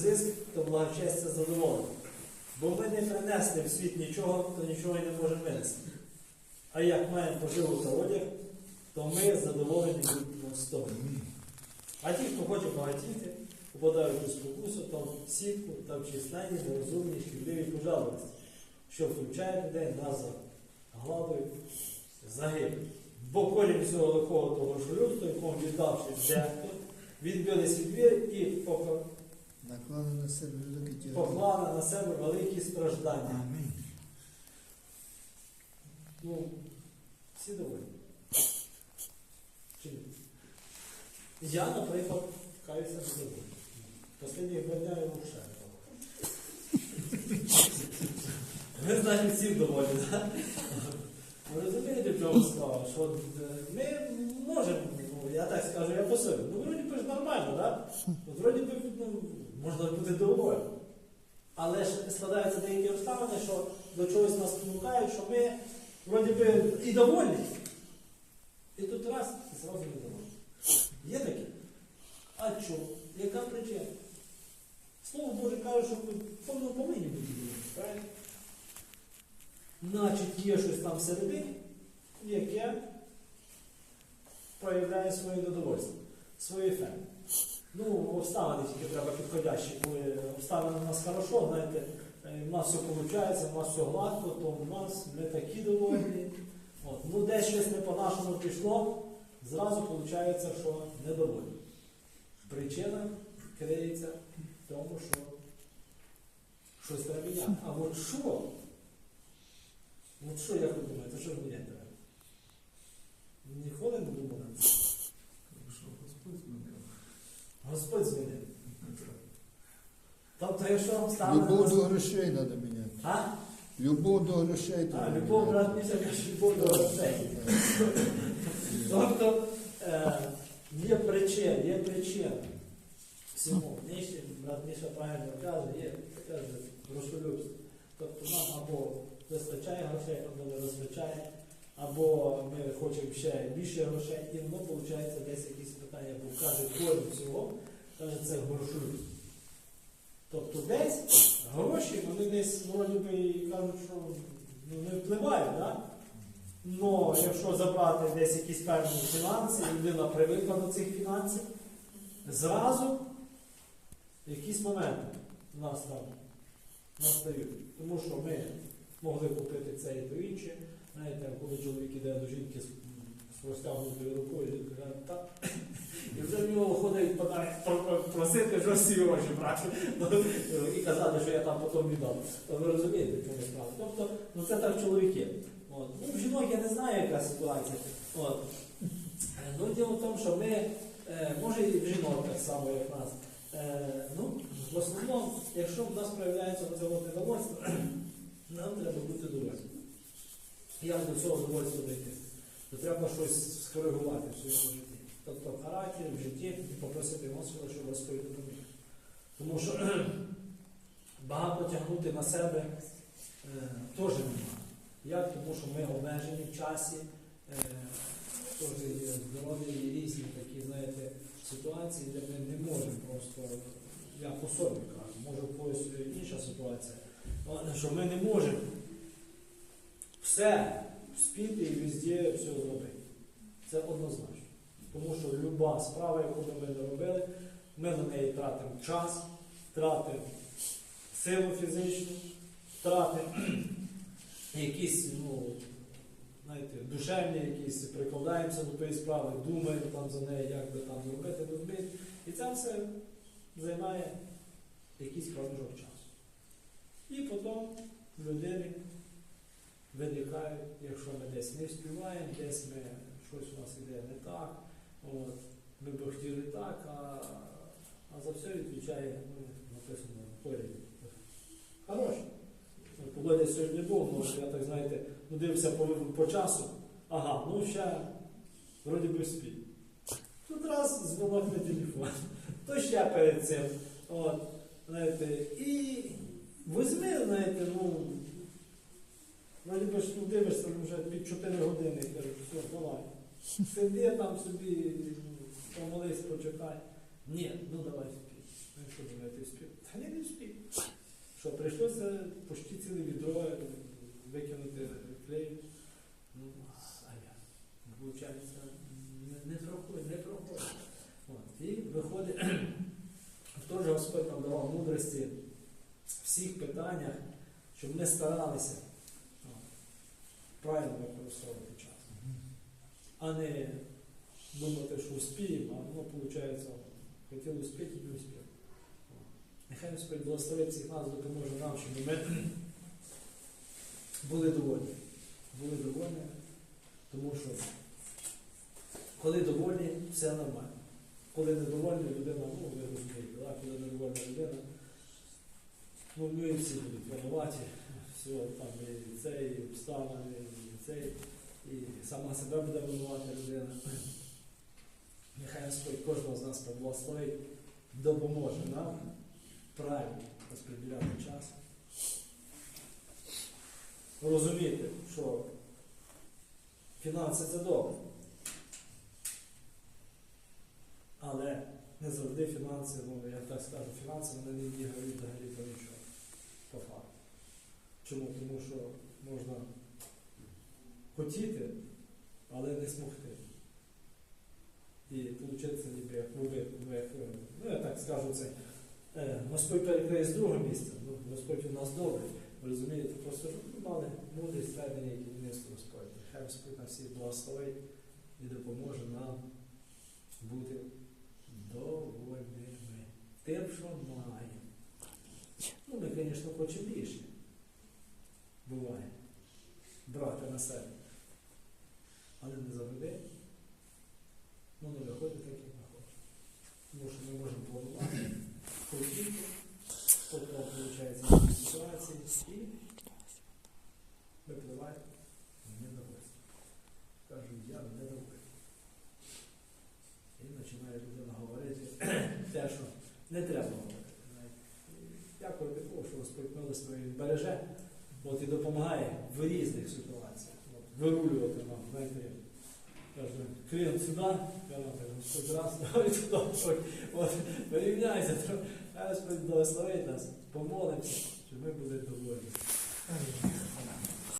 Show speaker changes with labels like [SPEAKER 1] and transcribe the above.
[SPEAKER 1] зиск, то благочестя задоволення. Бо ми не принесли в світ нічого, то нічого і не можемо винести. А як маємо поживу та одяг, то ми задоволені з того. А ті, хто хоче багатіти, попадають у спокусу, в сітку та в численні, нерозумні, шкідливі пожалості, що включає людей на за главою загибель. Бо корінь всього лихого того що людство, якому віддавши дехто, відбились від віри і
[SPEAKER 2] Наклали на себе велике тіло.
[SPEAKER 1] поклали на себе великі страждання.
[SPEAKER 2] Амінь.
[SPEAKER 1] Ну, всі доволі. Я, наприклад, каюся не доволі. Останніх два дня я взагалі. Ви знаєте, всі доволі, так? Ви розумієте, в чому справа? Що е, ми можемо, ну, я так скажу, я по собі. Ну, вроді би ж нормально, так? Вроді би ну, можна бути доволі. Але ж складаються деякі обставини, що до чогось нас спонукають, що ми вроді би і довольні. І тут раз, і зразу не довольні. Є таке? А що? Яка причина? Слово Боже каже, що ми повинні бути довольні, правильно? Значить, є щось там всередині, яке проявляє своє недовольство, свій ефект. Ну, обставини тільки треба підходящі, коли обставини у нас хорошо, знаєте, е, в нас все виходить, у нас все гладко, то у нас ми такі довольні. От. Ну, десь щось не по-нашому пішло, зразу виходить, що недовольні. Причина криється в тому, що щось треба міняти. А от що? От що, як ви думаєте, що ж міняти треба? Ніколи не думав на це.
[SPEAKER 3] Що Господь змінив.
[SPEAKER 1] Господь змінив. Тобто, якщо стане...
[SPEAKER 2] Любов до грошей треба міняти.
[SPEAKER 1] А?
[SPEAKER 2] Любов до грошей
[SPEAKER 1] А,
[SPEAKER 2] треба
[SPEAKER 1] любов, брат, каже, любов до грошей. Тобто, е, є причина, є причина всьому. Нижче, брат Міша правильно каже, є каже, грошолюбство. Тобто нам або вистачає грошей, або не вистачає, або ми хочемо ще більше грошей, і воно виходить десь якісь питання, бо каже корінь всього, каже, це грошолюбство. Тобто десь гроші, вони десь вроді би і кажуть, що ну, не впливають, да? Но якщо забрати десь якісь певні фінанси, людина привикла до цих фінансів, зразу якісь моменти в нас там настають. Тому що ми могли купити це і то інше. Знаєте, коли чоловік іде до жінки розтягнутою рукою, жінка каже, так. І вже в нього ходить просити жорсткі гроші брати і казати, що я там потім віддам. Ви розумієте, в чому справа. Тобто, ну це так чоловіки. От. Ну, в жінок я не знаю, яка ситуація. От. Ну, діло в тому, що ми, е, може і в жінок так само, як нас. Е, ну, в основному, якщо в нас проявляється от недовольство, нам треба бути довольним. Як до цього довольства дійти? Треба щось скоригувати в своєму житті. Тобто в характері, в житті і попросити Господа, щоб Господь допоміг. Тому що багато тягнути на себе е, теж немає. Як? Тому що ми обмежені в часі, е, теж є здоров'я і різні такі, знаєте, ситуації, де ми не можемо просто, я по собі кажу, може в когось інша ситуація, що ми не можемо все спіти і везде все зробити. Це однозначно. Тому що люба справа, яку ми не робили, ми на неї тратимо час, тратимо силу фізичну, тратимо якісь, ну, знаєте, душевні якісь, прикладаємося до тої справи, думаємо там за неї, як би там зробити, розбити. І це все займає якийсь проміжок часу. І потім людини виникають, якщо ми десь не співаємо, десь ми щось у нас іде не так, от, ми б хотіли так, а, а за все відповідає, ну, написано поряд. Хороше. Погодя сьогодні був, ну, я так знаєте, ну, дивився по, по часу, ага, ну ще вроді би спів. Тут раз дзвонок на телефон, то ще перед цим. От, знаєте, і візьми, знаєте, ну, ну, дивишся, вже під 4 години, кажуть, все, давай. Сиди там собі, помолись, почекай. Ні, ну давай спій. Ну що думаєте, успів. Та ні, не успів. Що, прийшлося почти ціле відро викинути клей. Ну, а я. Виходить, не, проходить, не проходить. І виходить, теж Господь нам давав мудрості в всіх питаннях, щоб ми старалися правильно використовувати час. А не думати, що успіємо, а воно виходить, хотіли успіти і не успіли. Нехай Господь благословить всіх нас, допоможе нам, щоб ми були довольні. Були довольні, тому що коли довольні, все нормально. Коли недовольна людина, ну ви розумієте, коли недовольна людина, ну ми всі будуть винуваті, все, там і це, і обставини, і це, і сама себе буде винувати людина. Нехай Господь кожного з нас поблагословить, допоможе нам правильно розподіляти час. Розуміти, що фінанси це добре. Але не завжди фінанси, ну я так скажу, фінанси вони не відіграють взагалі по нічого. По факту. Чому? Тому що можна хотіти, але не змогти. І виходить, ніби як ви, е, ну я так скажу, це е, Господь перекриє з другого місця. Ну, Господь у нас добрий. Ви розумієте, просто щоб мали мудрість ведення і керівництво Господь. Хай Господь нас всіх благословить і допоможе нам бути довольними тим, що маємо. Ну, ми, звісно, хочемо більше. Буває. Брати на себе. Але не завжди. Ну, не виходить так, як ми хочемо. Тому що ми можемо планувати, хотіти, потім виходить ситуації і випливає недовольство. Кажу, я недовольний. І починає людина говорити те, що не треба говорити. Богу, що Господь милостивий береже, от і допомагає в різних ситуаціях. От, вирулювати нам, знаєте, клієнт сюди, я так, раз, давай туди, от, вирівняйся, Господь благословить нас, помолимося, щоб ми були доволі.